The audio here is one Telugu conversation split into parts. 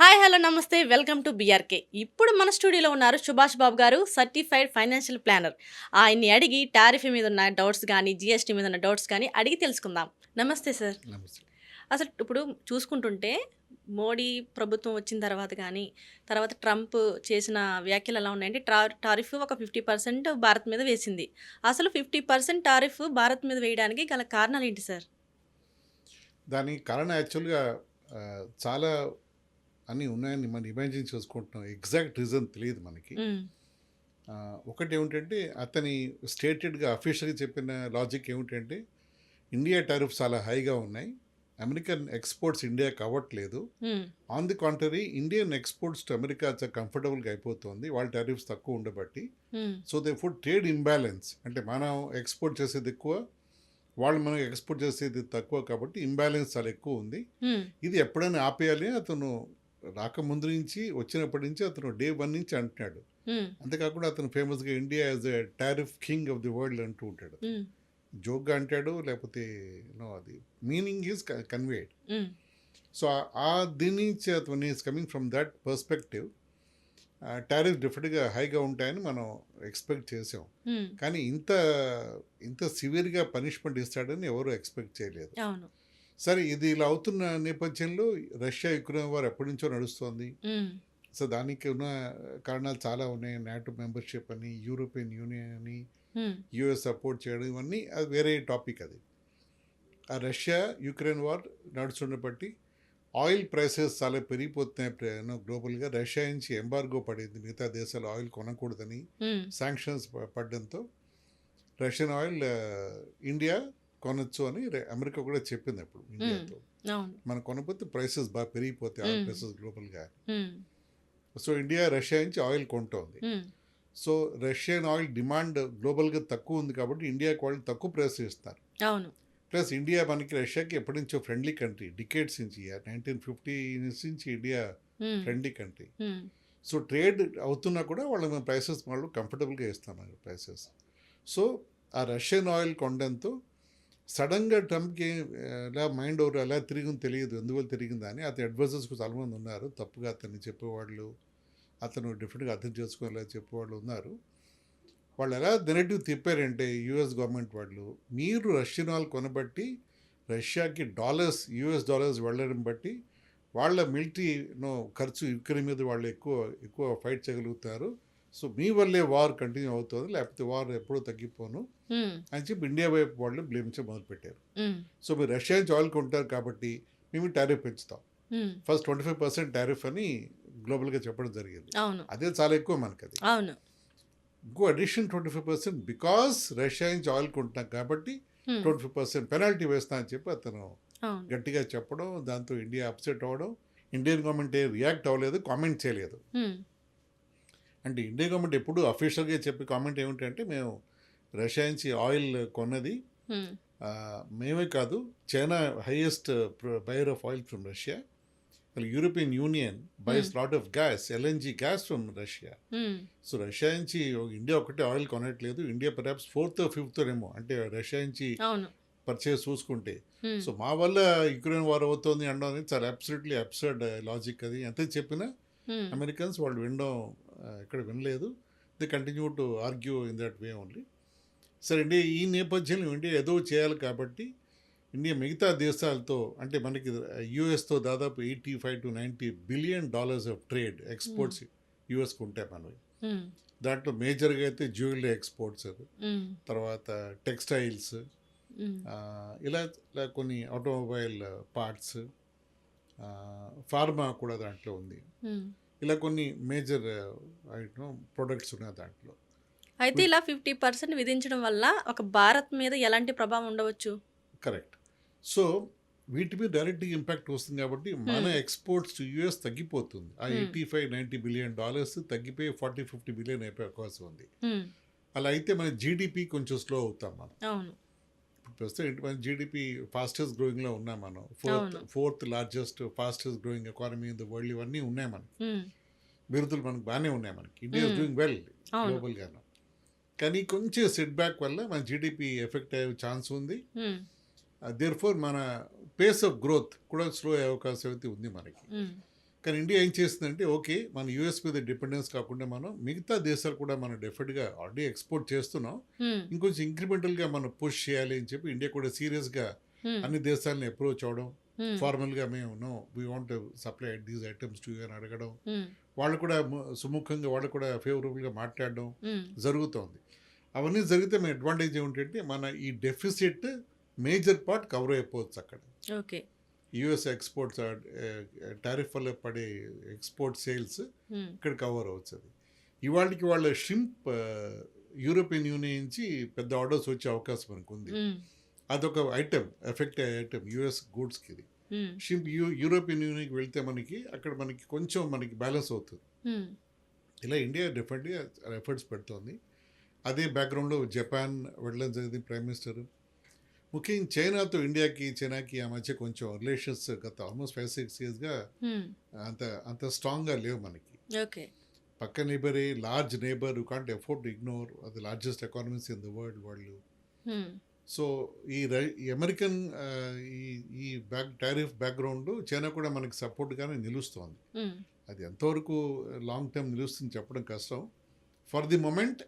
హాయ్ హలో నమస్తే. Welcome to BRK. ఇప్పుడు మన స్టూడియోలో ఉన్నారు సుభాష్ బాబు గారు సర్టిఫైడ్ ఫైనాన్షియల్ ప్లానర్. ఆయన్ని అడిగి టారిఫ్ మీద ఉన్న డౌట్స్ కానీ జిఎస్టీ మీద ఉన్న డౌట్స్ కానీ అడిగి తెలుసుకుందాం. నమస్తే సార్. అసలు ఇప్పుడు చూసుకుంటుంటే మోడీ ప్రభుత్వం వచ్చిన తర్వాత కానీ తర్వాత ట్రంప్ చేసిన వ్యాఖ్యలు ఎలా ఉన్నాయంటే ట్రా టారిఫ్ ఒక ఫిఫ్టీ పర్సెంట్ భారత్ మీద వేసింది. అసలు ఫిఫ్టీ పర్సెంట్ టారిఫ్ భారత్ మీద వేయడానికి గల కారణాలు ఏంటి సార్? దానికి కారణం యాక్చువల్గా చాలా అన్నీ ఉన్నాయని మనం ఇమాజిన్ చేసుకుంటున్నాం. ఎగ్జాక్ట్ రీజన్ తెలియదు మనకి. ఒకటి ఏమిటంటే అతని స్టేటెడ్గా అఫీషియల్గా చెప్పిన లాజిక్ ఏమిటంటే ఇండియా టారిఫ్ చాలా హైగా ఉన్నాయి. అమెరికన్ ఎక్స్పోర్ట్స్ ఇండియాకి అవ్వట్లేదు. On the contrary Indian exports to America చాలా కంఫర్టబుల్గా అయిపోతుంది. వాళ్ళ టారిఫ్స్ తక్కువ ఉండబట్టి. So the food trade imbalance అంటే మనం ఎక్స్పోర్ట్ చేసేది ఎక్కువ వాళ్ళు మనం ఎక్స్పోర్ట్ చేసేది తక్కువ కాబట్టి ఇంబ్యాలెన్స్ చాలా ఎక్కువ ఉంది. ఇది ఎప్పుడైనా ఆపేయాలి? అతను రాకముందు నుంచి వచ్చినప్పటి నుంచి అతను డే వన్ నుంచి అంటున్నాడు. అంతేకాకుండా అతను ఫేమస్గా India as a tariff king of the world అంటూ ఉంటాడు. జోక్గా అంటాడు లేకపోతే నో అది మీనింగ్ ఈజ్ కన్వేడ్. సో ఆ దీని నుంచి అతను is coming from that perspective tariff డిఫరెంట్గా హైగా ఉంటాయని మనం ఎక్స్పెక్ట్ చేసాం. కానీ ఇంత ఇంత సివియర్గా పనిష్మెంట్ ఇస్తాడని ఎవరు ఎక్స్పెక్ట్ చేయలేదు అవును సరే ఇది ఇలా అవుతున్న నేపథ్యంలో రష్యా యుక్రెయిన్ వారు ఎప్పటి నుంచో నడుస్తోంది. సో దానికి ఉన్న కారణాలు చాలా ఉన్నాయి నాటో మెంబర్షిప్ అని యూరోపియన్ యూనియన్ అని. యుఎస్ సపోర్ట్ చేయడం ఇవన్నీ అది వేరే టాపిక్ అది ఆ రష్యా యుక్రెయిన్ వార్ నడుస్తున్న బట్టి ఆయిల్ ప్రైసెస్ చాలా పెరిగిపోతున్నాయి ప్ర- గ్లోబల్గా రష్యా నుంచి ఎంబార్గో పడింది మిగతా దేశాలు ఆయిల్ కొనకూడదని. శాంక్షన్స్ పడడంతో రష్యన్ ఆయిల్ ఇండియా కొనొచ్చు అని అమెరికా కూడా చెప్పింది అప్పుడు ఇండియాతో మనం కొనకపోతే ప్రైసెస్ బాగా పెరిగిపోతాయి ఆయిల్. ప్రైసెస్ గ్లోబల్గా. సో ఇండియా రష్యా నుంచి ఆయిల్ కొంటోంది. సో రష్యన్ ఆయిల్ డిమాండ్ గ్లోబల్గా తక్కువ ఉంది కాబట్టి ఇండియాకి వాళ్ళు తక్కువ ప్రైస్ ఇస్తారు అవును ప్లస్ ఇండియా మనకి రష్యాకి ఎప్పటి నుంచో ఫ్రెండ్లీ కంట్రీ డికేట్స్ నుంచి నైన్టీన్ ఫిఫ్టీ నుంచి India. Friendly country. So trade అవుతున్నా కూడా వాళ్ళు మేము ప్రైసెస్ వాళ్ళు కంఫర్టబుల్గా ఇస్తాం ప్రైసెస్ సో ఆ రష్యన్ ఆయిల్ కొనడంతో సడన్గా ట్రంప్కి ఎలా మైండ్ ఓవర్ ఎలా తిరిగింది తెలియదు. ఎందువల్ల తిరిగిందా అని అతని అడ్వైజర్స్ చాలామంది ఉన్నారు. తప్పుగా అతన్ని చెప్పేవాళ్ళు అతను డిఫరెంట్గా అర్థం చేసుకోవాలా చెప్పేవాళ్ళు ఉన్నారు. వాళ్ళు ఎలా నెగటివ్ తిప్పారంటే యూఎస్ గవర్నమెంట్ వాళ్ళు మీరు రష్యన్ వాళ్ళు కొనబట్టి రష్యాకి డాలర్స్ యూఎస్ డాలర్స్ వెళ్ళడం బట్టి వాళ్ళ మిలిటరీ నో ఖర్చు యుక్రెయిన్ మీద వాళ్ళు ఎక్కువ ఎక్కువ ఫైట్ చేయగలుగుతారు సో మీ వల్లే వార్ కంటిన్యూ అవుతుంది. లేకపోతే వార్ ఎప్పుడూ తగ్గిపోను. అని చెప్పి ఇండియా వైపు వాళ్ళు బ్లేమ్ చేయడం మొదలుపెట్టారు. మ్మ్. సో మీరు రష్యా నుంచి ఆయిల్ కొంటారు కాబట్టి మేము టారిఫ్ పెంచుతాం. మ్మ్. First twenty five percent tariff అని గ్లోబల్గా చెప్పడం జరిగింది. అదే చాలా ఎక్కువ మనకి అది ఇంకో addition twenty five percent because Russia నుంచి ఆయిల్ కొంటున్నాం కాబట్టి. ట్వంటీ ఫైవ్ పర్సెంట్ పెనాల్టీ వేస్తా అని చెప్పి అతను గట్టిగా చెప్పడం దాంతో ఇండియా అప్సెట్ అవ్వడం ఇండియన్ గవర్నమెంట్ ఏ రియాక్ట్ అవ్వలేదు కామెంట్ చేయలేదు. అంటే ఇండియన్ గవర్నమెంట్ ఎప్పుడు అఫీషియల్గా చెప్పే కామెంట్ ఏమిటంటే మేము రష్యా నుంచి ఆయిల్ కొన్నది. మ్మ్. ఆ, మేమే కాదు China highest buyer of oil from Russia. European Union buys lot of gas LNG gas from Russia. Hmm. So Russia నుంచి ఇండియా ఒకటే ఆయిల్ కొనట్లేదు. ఇండియా పర్హాప్స్ ఫోర్త్ ఫిఫ్త్ ఏమో. అంటే రష్యా నుంచి పర్చేస్ చూసుకుంటే. సో మా వల్ల యుక్రెయిన్ వార్ అవుతుంది అనడం అనేది చాలా అబ్సల్యూట్లీ అబ్సర్డ్ లాజిక్ అది. ఎంత చెప్పినా. అమెరికన్స్ వాళ్ళు వినడం ఆ, ఎక్కడ వినలేదు. They continue to argue in that way only సరే ఇండియా ఈ నేపథ్యంలో ఇండియా ఏదో చేయాలి కాబట్టి ఇండియా మిగతా దేశాలతో అంటే మనకి యూఎస్తో దాదాపు eighty five to ninety billion dollars of trade exports యూఎస్కి ఉంటాయి మనవి మ్మ్. దాంట్లో మేజర్గా అయితే జ్యువెలరీ ఎక్స్పోర్ట్స్. తర్వాత టెక్స్టైల్స్. ఇలా కొన్ని ఆటోమొబైల్ పార్ట్స్ ఫార్మా కూడా దాంట్లో ఉంది. ఇలా కొన్ని మేజర్ ఐటమ్ ప్రొడక్ట్స్ ఉన్నాయి దాంట్లో అయితే ఇలా ఫిఫ్టీ పర్సెంట్ విధించడం వల్ల ఒక భారత్ మీద ఎలాంటి ప్రభావం ఉండవచ్చు కరెక్ట్ సో వీటి మీద డైరెక్ట్గా ఇంపాక్ట్ వస్తుంది కాబట్టి మన. ఎక్స్పోర్ట్స్ టు యూఎస్ తగ్గిపోతుంది ఆ. Eighty five ninety billion dollars తగ్గిపోయి ఫార్టీ ఫిఫ్టీ బిలియన్ అయిపోయే అవకాశం ఉంది. అలా అయితే మన జీడిపి కొంచెం స్లో అవుతాం మనం ఇప్పుడు ప్రస్తుతం ఏంటి మన జీడిపి ఫాస్టెస్ట్ గ్రోయింగ్లో ఉన్నాం మనం fourth. Fourth largest fastest growing economy in the world ఇవన్నీ ఉన్నాయి మనకి. బిరుదులు మనకు బాగానే ఉన్నాయి మనకి ఇండియా. డూయింగ్ వెల్ గ్లోబల్గాను కానీ కొంచెం సెట్ బ్యాక్ వల్ల మన జీడిపి ఎఫెక్ట్ అయ్యే ఛాన్స్ ఉంది. దేర్ ఫోర్ మన పేస్ ఆఫ్ గ్రోత్ కూడా స్లో అయ్యే అవకాశం అయితే ఉంది మనకి మ్మ్. కానీ ఇండియా ఏం చేస్తుందంటే ఓకే మన యూఎస్ మీద డిపెండెన్స్ కాకుండా మనం మిగతా దేశాలు కూడా మనం డెఫినెట్గా ఆల్రెడీ ఎక్స్పోర్ట్ చేస్తున్నాం హ్మ్. ఇంకొంచెం ఇంక్రిమెంటల్గా మనం పుష్ చేయాలి అని చెప్పి ఇండియా కూడా సీరియస్గా. అన్ని దేశాలను అప్రోచ్ అవడం. ఫార్మల్గా మేము no we want supply these items to అని అడగడం. వాళ్ళు కూడా సుముఖంగా వాళ్ళు కూడా ఫేవరబుల్గా మాట్లాడడం. జరుగుతోంది అవన్నీ జరిగితే మన అడ్వాంటేజ్ ఏమిటంటే మన ఈ డెఫిసిట్ మేజర్ పార్ట్ కవర్ అయిపోవచ్చు అక్కడ ఓకే యుఎస్ ఎక్స్పోర్ట్స్ టారిఫ్ వల్ల పడే ఎక్స్పోర్ట్ సేల్స్. ఇక్కడ కవర్ అవుతుంది ఇవాళకి వాళ్ళ షింప్ యూరోపియన్ యూనియన్ నుంచి పెద్ద ఆర్డర్స్ వచ్చే అవకాశం మనకు ఉంది. అదొక ఐటమ్ ఎఫెక్ట్ ఐటమ్ యుఎస్ గూడ్స్కి ఇది. షింప్ యూ యూరోపియన్ యూనియన్కి వెళ్తే మనకి అక్కడ మనకి కొంచెం మనకి బ్యాలెన్స్ అవుతుంది. ఇలా ఇండియా డెఫినెట్గా ఎఫర్ట్స్ పెడుతోంది. అదే బ్యాక్గ్రౌండ్లో జపాన్ వెళ్ళడం జరిగింది ప్రైమ్ మినిస్టర్. ముఖ్యంగా చైనాతో ఇండియాకి చైనాకి ఆ మధ్య కొంచెం రిలేషన్స్ గత ఆల్మోస్ట్ ఫైవ్ సిక్స్ ఇయర్స్గా. అంత అంత స్ట్రాంగ్గా లేవు మనకి. ఓకే. పక్క నేబరే large neighbour you can't afford ignore the largest economies in the world వాళ్ళు. సో ఈ అమెరికన్ ఈ ఈ బ్యాక్ టారిఫ్ బ్యాక్గ్రౌండ్ చైనా కూడా మనకి సపోర్ట్గానే నిలుస్తోంది. అది ఎంతవరకు లాంగ్ టర్మ్ నిలుస్తుంది చెప్పడం కష్టం for the moment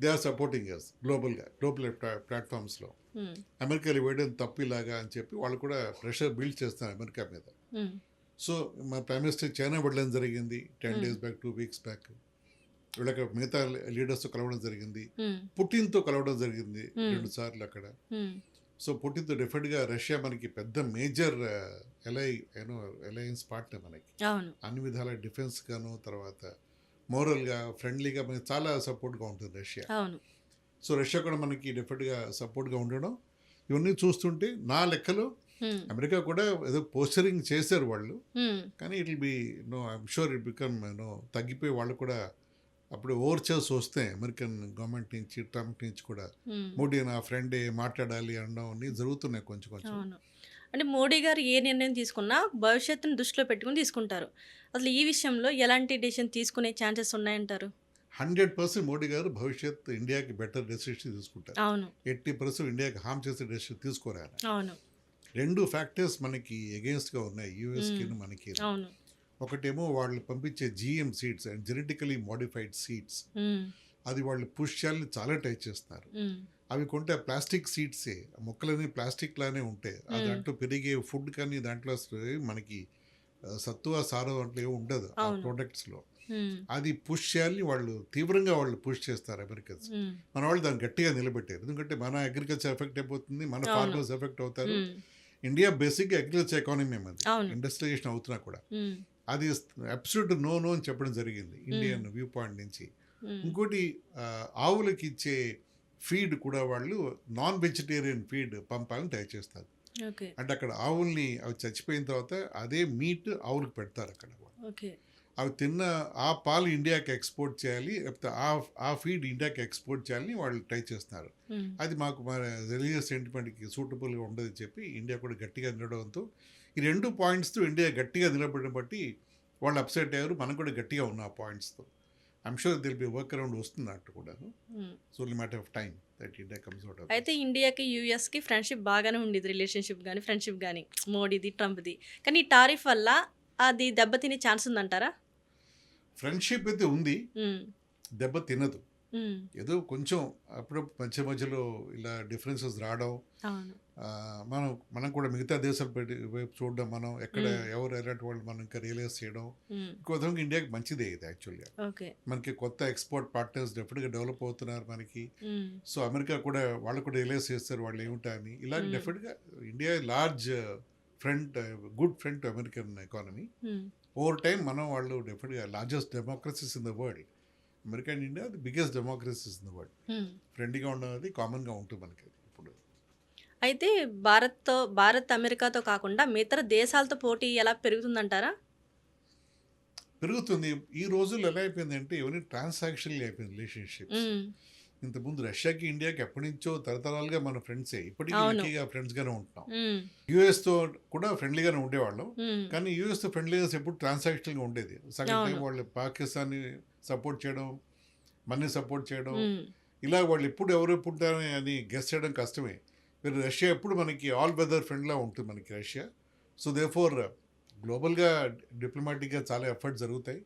they are supporting us గ్లోబల్గా global ప్లాట్ఫామ్స్లో. అమెరికాలో వేయడం తప్పిలాగా అని చెప్పి వాళ్ళు కూడా ప్రెషర్ బిల్డ్ చేస్తున్నారు అమెరికా మీద. సో మా ప్రైమ్ మినిస్టర్ చైనా వెళ్ళడం జరిగింది ten. Days back two weeks back వీళ్ళకి మిగతా లీడర్స్తో కలవడం జరిగింది. పుటిన్తో కలవడం జరిగింది. రెండు సార్లు అక్కడ. సో పుటిన్తో డెఫినెట్గా రష్యా మనకి పెద్ద major ally you know alliance partner మనకి అన్ని విధాల డిఫెన్స్ గాను తర్వాత మోరల్గా ఫ్రెండ్లీగా మనకి చాలా సపోర్ట్గా ఉంటుంది రష్యా సో రష్యా కూడా మనకి డెఫినెట్గా సపోర్ట్గా ఉండడం ఇవన్నీ చూస్తుంటే నా లెక్కలో. అమెరికా కూడా ఏదో పోస్టరింగ్ చేశారు వాళ్ళు. కానీ it will be no I'm sure it become no తగ్గిపోయి వాళ్ళు కూడా అప్పుడు ఓవర్చర్స్ వస్తాయి అమెరికన్ గవర్నమెంట్ నుంచి ట్రంప్ నుంచి కూడా. మోడీ నా ఫ్రెండే మాట్లాడాలి అనడం జరుగుతున్నాయి కొంచెం కొంచెం. అంటే మోడీ గారు ఏ నిర్ణయం తీసుకున్నా భవిష్యత్తును దృష్టిలో పెట్టుకుని తీసుకుంటారు. అసలు ఈ విషయంలో ఎలాంటి డెసిషన్ తీసుకునే ఛాన్సెస్ ఉన్నాయంటారు? హండ్రెడ్ పర్సెంట్ మోడీ గారు భవిష్యత్ ఇండియాకి బెటర్ డెసిషన్ తీసుకుంటారు. అవును. ఎయిటీ పర్సెంట్ ఇండియాకి హామ్ చేసే డెసిషన్ తీసుకోరు ఆయన అవును. రెండు ఫ్యాక్టర్స్ మనకి అగేన్స్ట్గా ఉన్నాయి. యూఎస్కి. మనకి. అవును. ఒకటేమో వాళ్ళు పంపించే GM seeds and genetically modified seeds. అది వాళ్ళు పుష్ చేయాలని చాలా టై చేస్తున్నారు. అవి కొంటే ప్లాస్టిక్ సీడ్సే మొక్కలన్నీ ప్లాస్టిక్ లానే ఉంటాయి. దాంట్లో పెరిగే ఫుడ్ కానీ దాంట్లో మనకి సత్తువ సారం ఏమి ఉండదు ఆ. ప్రోడక్ట్స్లో. అది పుష్ చేయాలని వాళ్ళు తీవ్రంగా వాళ్ళు పుష్ చేస్తారు అమెరికన్స్. మన వాళ్ళు దాన్ని గట్టిగా నిలబెట్టారు ఎందుకంటే మన అగ్రికల్చర్ ఎఫెక్ట్ అయిపోతుంది మన. ఫార్మర్స్ ఎఫెక్ట్ అవుతారు. ఇండియా బేసిక్గా అగ్రికల్చర్ ఎకానమీ అది అవును ఇండస్ట్రియలైజేషన్ అవుతున్నా కూడా. అది అబ్సల్యూట్ నో నో అని చెప్పడం జరిగింది ఇండియన్ వ్యూ పాయింట్ నుంచి. ఇంకోటి ఆవులకి ఇచ్చే ఫీడ్ కూడా వాళ్ళు నాన్ వెజిటేరియన్ ఫీడ్ పంపాలని ట్రై చేస్తారు. అంటే అక్కడ ఆవుల్ని అవి చచ్చిపోయిన తర్వాత అదే మీట్ ఆవులకు పెడతారు అక్కడ అవి తిన్న ఆ పాలు ఇండియాకి ఎక్స్పోర్ట్ చేయాలి లేకపోతే ఆ ఆ ఫీడ్ ఇండియాకి ఎక్స్పోర్ట్ చేయాలని వాళ్ళు ట్రై చేస్తున్నారు. అది మాకు మన రిలీజియస్ సెంటిమెంట్కి సూటబుల్గా ఉండదని చెప్పి ఇండియా కూడా గట్టిగా నిలవడంతో ఈ రెండు పాయింట్స్తో ఇండియా గట్టిగా నిలబడడం బట్టి వాళ్ళు అప్సెట్ అయ్యారు. మనం కూడా గట్టిగా ఉన్న ఆ పాయింట్స్తో. I'm sure there'll be work around వస్తున్నట్టు కూడా హ్మ్. So matter of time that India comes out అయితే ఇండియాకి యూఎస్కి ఫ్రెండ్షిప్ బాగానే ఉండేది. రిలేషన్షిప్ కానీ ఫ్రెండ్షిప్ కానీ మోడీది ట్రంప్ది. కానీ ఈ టారిఫ్ వల్ల అది దెబ్బతినే ఛాన్స్ ఉందంటారా? ఫ్రెండ్షిప్ అయితే ఉంది. హ్మ్. దెబ్బ తినదు. ఏదో కొంచెం అప్పుడు మధ్య మధ్యలో ఇలా డిఫరెన్సెస్ రావడం మనం మనం కూడా మిగతా దేశాలు పెట్టి వైపు చూడడం మనం ఎక్కడ. ఎవరు ఎలాంటి వాళ్ళు మనం ఇంకా రియలైజ్ చేయడం. ఇంకో విధంగా ఇండియాకి మంచిదే ఇది యాక్చువల్గా మనకి కొత్త ఎక్స్పోర్ట్ పార్ట్నర్స్ డెఫినెట్గా డెవలప్ అవుతున్నారు మనకి. సో అమెరికా కూడా వాళ్ళు కూడా రియలైజ్ చేస్తారు వాళ్ళు ఏమిటా అని ఇలా. డెఫినెట్గా India large front good front American economy. Over time మనం వాళ్ళు డెఫినెట్గా largest democracies in the world America and India the biggest democracies in the world hmm. ఫ్రెండ్లీగా ఉండడం కామన్గా ఉంటుంది మనకి ఇప్పుడు. అయితే భారత్తో భారత్ అమెరికాతో కాకుండా మిగతా దేశాలతో పోటీ ఎలా పెరుగుతుందంటారా? పెరుగుతుంది. ఈ రోజుల్లో ఎలా అయిపోయిందంటే ఇవన్నీ ట్రాన్సాక్షన్ అయిపోయింది రిలేషన్షిప్. ఇంతకుముందు రష్యాకి ఇండియాకి ఎప్పటి నుంచో తరతరాలుగా మన ఫ్రెండ్సే ఇప్పటికీ. లక్కీగా ఫ్రెండ్స్గానే ఉంటున్నాం. యూఎస్తో కూడా ఫ్రెండ్లీగానే ఉండేవాళ్ళం. కానీ యూఎస్తో ఫ్రెండ్లీనెస్ ఎప్పుడు ట్రాన్సాక్షన్గా ఉండేది సగం వాళ్ళు పాకిస్తాన్ని సపోర్ట్ చేయడం మనీ సపోర్ట్ చేయడం. ఇలా వాళ్ళు ఎప్పుడు ఎవరు ఎప్పుడుంటారని అని గెస్ చేయడం కష్టమే మీరు రష్యా ఎప్పుడు మనకి ఆల్ వెదర్ ఫ్రెండ్లా ఉంటుంది మనకి రష్యా సో దే ఫోర్ గ్లోబల్గా డిప్లొమాటిక్గా చాలా ఎఫర్ట్స్ జరుగుతాయి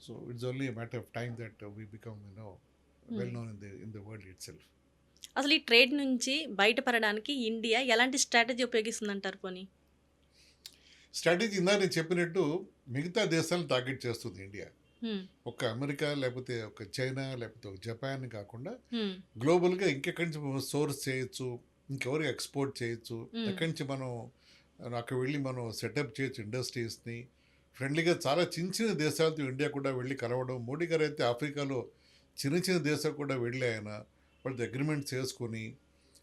so it's only matter of time that we become you know well known in the in the world itself అసలు ఈ ట్రేడ్ నుంచి బయటపడడానికి ఇండియా ఎలాంటి స్ట్రాటజీ ఉపయోగిస్తుందంటారు పోనీ? స్ట్రాటజీ ఇందా నేను చెప్పినట్టు మిగతా దేశాలను టార్గెట్ చేస్తుంది ఇండియా. హ్మ్, ఒక అమెరికా లేకపోతే ఒక చైనా లేకపోతే ఒక జపాన్ కాకుండా హ్మ్, గ్లోబల్గా ఇంకెక్కడి నుంచి మనం సోర్స్ చేయొచ్చు ఇంకెవరికి ఎక్స్పోర్ట్ చేయొచ్చు Hmm. ఎక్కడి నుంచి మనం అక్కడ వెళ్ళి మనం సెటప్ చేయొచ్చు ఇండస్ట్రీస్ని. ఫ్రెండ్లీగా చాలా చిన్న చిన్న దేశాలతో ఇండియా కూడా వెళ్ళి కలవడం. మోడీ గారు అయితే ఆఫ్రికాలో చిన్న చిన్న దేశాలు కూడా వెళ్ళి ఆయన వాళ్ళతో అగ్రిమెంట్ చేసుకొని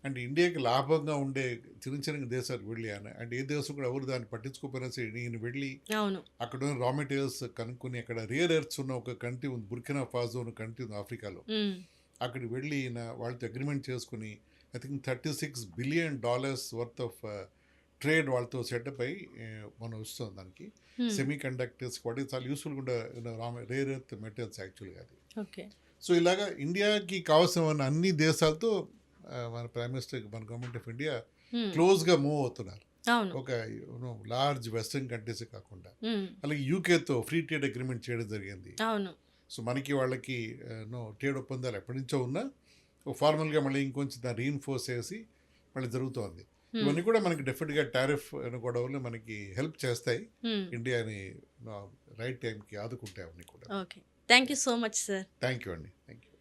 అండ్ ఇండియాకి లాభంగా ఉండే చిన్న చిన్న దేశాలకు వెళ్ళి ఆయన. అండ్ ఏ దేశం కూడా ఎవరు దాన్ని పట్టించుకోకపోయినా సరే ఈయన వెళ్ళి అక్కడ ఉన్న రా మెటీరియల్స్ కనుక్కొని అక్కడ రియర్ ఎర్త్స్ ఉన్న ఒక కంట్రీ ఉంది బుర్కినా ఫాజో ఉన్న కంట్రీ ఉంది ఆఫ్రికాలో. అక్కడికి వెళ్ళి ఈయన వాళ్ళతో అగ్రిమెంట్ చేసుకుని I think thirty six billion dollars worth of trade వాళ్ళతో సెటప్ అయ్యి మనం వస్తుంది దానికి. సెమీ కండక్టర్స్ వాటి చాలా యూస్ఫుల్గా ఉండే రా రేర్ ఎర్త్ మెటీరియల్స్ యాక్చువల్గా అది. ఓకే. సో ఇలాగా ఇండియాకి కావాల్సిన అన్ని దేశాలతో మన ప్రైమ్ మినిస్టర్ మన గవర్నమెంట్ ఆఫ్ ఇండియా హ్మ్, క్లోజ్గా మూవ్ అవుతున్నారు. ఒక లార్జ్ వెస్ట్రన్ కంట్రీస్ కాకుండా. అలాగే యూకేతో ఫ్రీ ట్రేడ్ అగ్రిమెంట్ చేయడం జరిగింది. సో మనకి వాళ్ళకి నో ట్రేడ్ ఒప్పందాలు ఎప్పటి నుంచో ఉన్నా ఫార్మల్గా మళ్ళీ ఇంకొంచెం దాన్ని రీఇన్ఫోర్స్ చేసి మళ్ళీ జరుగుతోంది. ఇవన్నీ కూడా మనకి డెఫినెట్గా టారిఫ్ గొడవలు మనకి హెల్ప్ చేస్తాయి. ఇండియాని రైట్ టైంకి ఆదుకుంటాయి అవన్నీ కూడా. Okay. Thank you so much sir thank you అండి థ్యాంక్ యూ